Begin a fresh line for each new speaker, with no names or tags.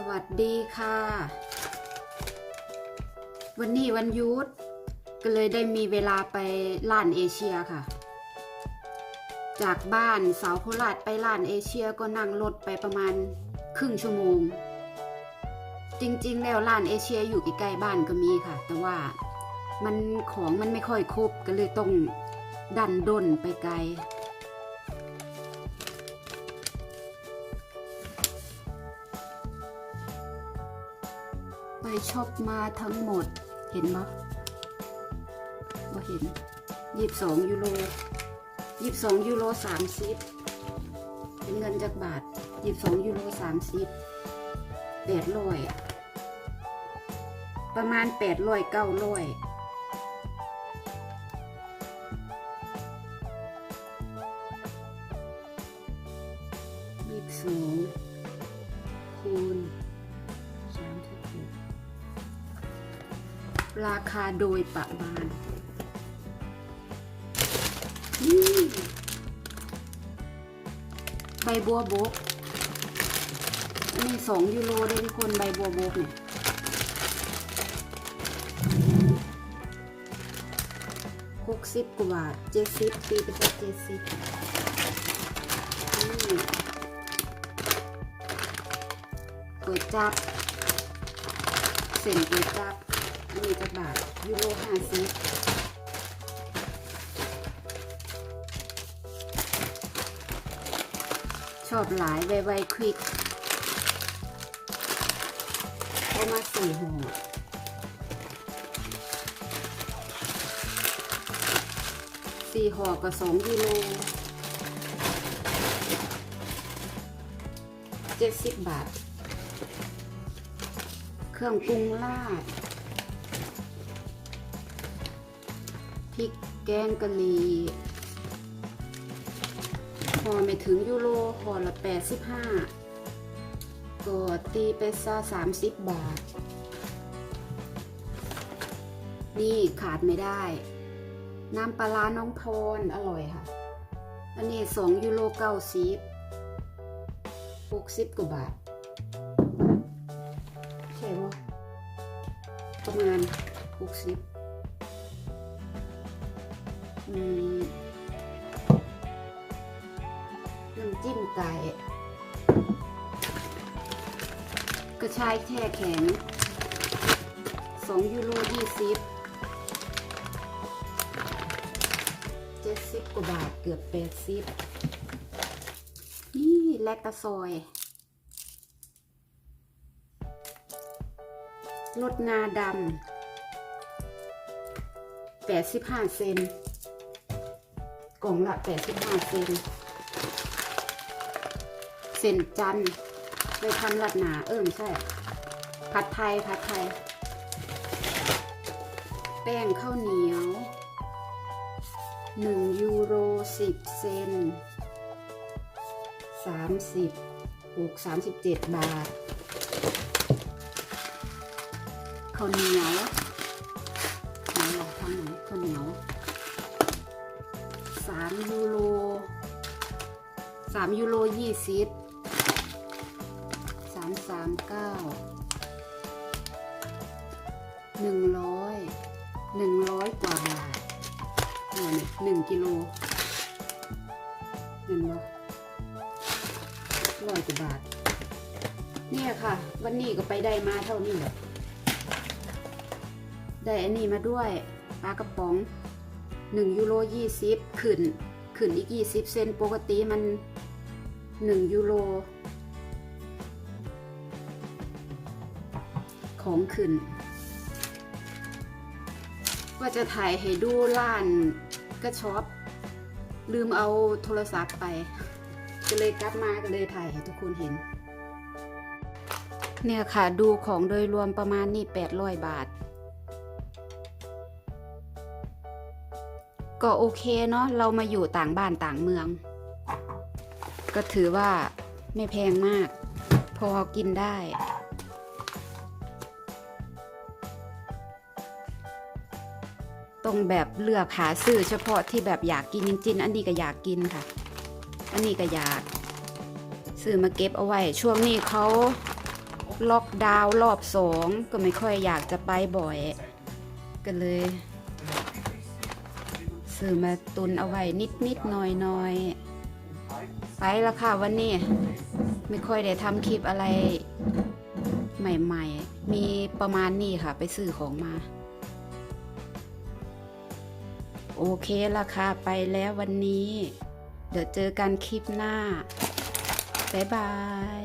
สวัสดีค่ะ วันนี้วันยุธก็เลยได้มีเวลาไปล้านเอเชียค่ะ จากบ้านสาวโคราชไปล้านเอเชียก็นั่งรถไปประมาณครึ่งชั่วโมง จริงๆ แล้วร้านเอเชียอยู่ใกล้ๆบ้านก็มีค่ะ แต่ว่ามันของมันไม่ค่อยครบก็เลยต้องดันด้นไปไกล ไปชอบมาทั้งหมด เห็นปะบ่เห็นยี่สิบสองยูโรยี่สิบสองยูโรสามสิบเป็นเงินจากบาทยี่สิบสองยูโรสามสิบแปดร้อยประมาณแปดร้อยเก้าร้อย ราคาโดยประมาณใบบัวบกอันนี้สองยูโรเลยทุกคนใบบัวบกเนี่ยหกสิบกว่าบาทเจ็ดสิบตีไปสักเจ็ดสิบอืมก๋วยจับเส้นก๋วยจับ นนี้จะบาทยูโรห้าสิบชอบหลายไวไวควิกเอามาสี่ห่อสี่ห่อก็สองกิโลเจ็ดสิบบาท เครื่องปรุงราด พริกแกงกะหรี่ห่อไม่ถึงยูโรห่อละแปดสิบห้าก็ตีไปซะสามสิบบาท นี่ขาดไม่ได้ น้ำปลาร้าน้องพรอร่อยค่ะ อันนี้สองยูโรเก้าสิบหกสิบกว่าบาท ใช่ปะประมาณ หกสิบอืมน้ำจิ้มไก่กระชายแช่แข็งสองยูโรยี่สิบเจ็ดสิบกว่าบาทเกือบแปดสิบนี่แลกตะซอยรถงาดำ85เซน กล่องละ 85 เซนเซนจันทร์ไปทำรัดหนาเออไม่ใช่ ผัดไทยผัดไทย แป้งข้าวเหนียว 1 ยูโร 10 เซน30ถูก37 บาทข้าวเหนียว ยูโรสามยูโรยี่สิบสามสามเก้าหนึ่งร้อยหนึ่งร้อยกว่าบาทเนี่ยหนึ่งกิโลเห็นไหมร้อยกว่าบาท เนี่ยค่ะ วันนี้ก็ไปได้มาเท่านี้แหละได้อันนี้มาด้วยปลากระป๋อง 1ยูโร20 ขึ้น ขึ้นอีก 20 เซนปกติมัน 1 ยูโรของขึ้น ว่าจะถ่ายให้ดูร้านกระช็อป ลืมเอาโทรศัพท์ไป ก็เลยกลับมาก็เลยถ่ายให้ทุกคนเห็น เนี่ยค่ะดูของโดยรวมประมาณนี่800 บาท ก็โอเคเนาะเรามาอยู่ต่างบ้านต่างเมือง ก็ถือว่าไม่แพงมาก พอกินได้ต้องแบบเลือกหาซื้อเฉพาะที่แบบอยากกินจริงๆ อันนี้ก็อยากกินค่ะ อันนี้ก็อยาก ซื้อมาเก็บเอาไว้ ช่วงนี้เขาล็อกดาวน์รอบสองก็ไม่ค่อยอยากจะไปบ่อย ก็เลย ซื้อมาตุนเอาไว้นิดนิดหน่อยหน่อยไปแล้วค่ะวันนี้ ไม่ค่อยได้ทำคลิปอะไร ใหม่ๆ มีประมาณนี้ค่ะ ไปซื้อของมา โอเคละค่ะไปแล้ววันนี้ เดี๋ยวเจอกันคลิปหน้า บ๊ายบาย